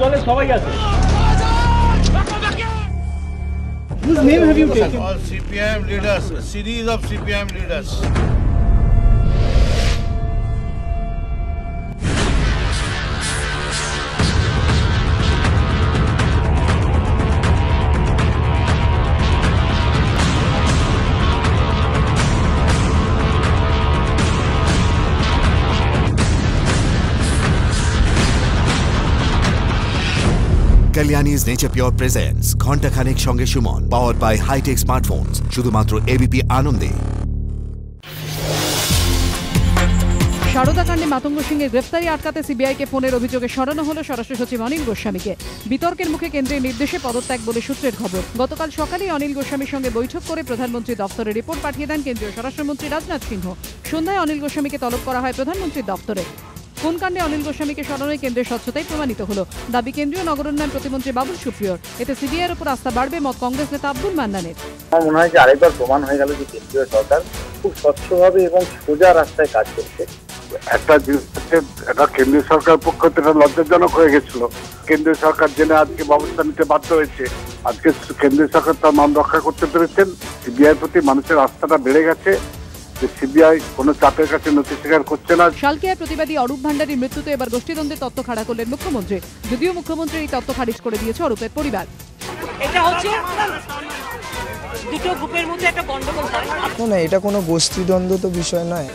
ডাকাত রানীর দলে সবাই আছে Whose name have you taken? All CPIM leaders, a series of CPIM leaders. Kalyani's Nature Pure presents ঘন্টাখানেক সঙ্গে Suman power by hitech smartphones শুধুমাত্র এবিপি আনন্দে সারদাকাণ্ডে মাতঙ্গ সিংয়ের গ্রেফতারি আটকাতে সিবিআইকে ফোনের অভিযোগে সরানো হলো স্বরাষ্ট্র সচিব অনিল গোস্বামীকে। বিতর্কের মুখে কেন্দ্রের নির্দেশে পদত্যাগ বলে সূত্রের খবর। গতকাল সকালেই অনিল গোস্বামীর সঙ্গে বৈঠক করে প্রধানমন্ত্রী দপ্তরে রিপোর্ট পাঠিয়ে দেন কেন্দ্রীয় স্বরাষ্ট্রমন্ত্রী রাজনাথ সিংহ। সন্ধ্যায় অনিল গোস্বামীকে তলব করা হয় প্রধানমন্ত্রীর দপ্তরে। কোন কাণ্ডে অনিল গোস্বামীকে সরানোয় কেন্দ্রের স্বচ্ছতাই প্রমাণিত হলো? দাবি কেন্দ্রীয় নগরোন্নয়ন প্রতিমন্ত্রী বাবুল সুপ্রিয়র। এতে সিবিআইয়ের উপর আস্থা বাড়বে মত কংগ্রেস নেতা আব্দুল মান্নানের। আমার মনে হয় যে আরেকবার প্রমাণ হয়ে গেল যে কেন্দ্রীয় সরকার খুব স্বচ্ছভাবে এবং সোজা রাস্তায় কাজ করছে। একটা জিনিস এটা কেন্দ্রীয় সরকার পক্ষ থেকে লজ্জাজনক হয়ে গেছিল। কেন্দ্রীয় সরকার জেনে আজকে ব্যবস্থা নিতে বাধ্য হয়েছে। আজকে কেন্দ্রীয় সরকার তার মান রক্ষা করতে পেরেছেন। সিবিআই প্রতি মানুষের আস্থাটা বেড়ে গেছে। যে সিবিআই কোনো চাপের কাছে নথি স্বীকার করছে না। শালকিয়ার প্রতিবাদী অরূপ ভান্ডারীর মৃত্যুতে এবার গোষ্ঠীদ্বন্দ্বের তত্ত্ব খাড়া করলেন মুখ্যমন্ত্রী। যদিও মুখ্যমন্ত্রী এই তত্ত্ব খারিজ করে দিয়েছে অরূপের পরিবার। এটা হচ্ছে দুটো গ্রুপের মধ্যে একটা গন্ডগোল হয়। না না এটা কোনো গোষ্ঠীদ্বন্দ্ব তো বিষয় নয়।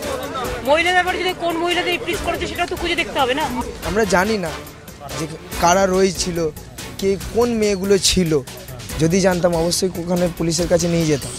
মহিলা ব্যাপারে যদি কোন মহিলাদের ইপ্রিস করেছে সেটা তো খুঁজে দেখতে হবে না? আমরা জানি না যে কারা রয়েছিল কে কোন মেয়েগুলো ছিল। যদি জানতাম অবশ্যই ওখানে পুলিশের কাছে নিয়ে যেতাম।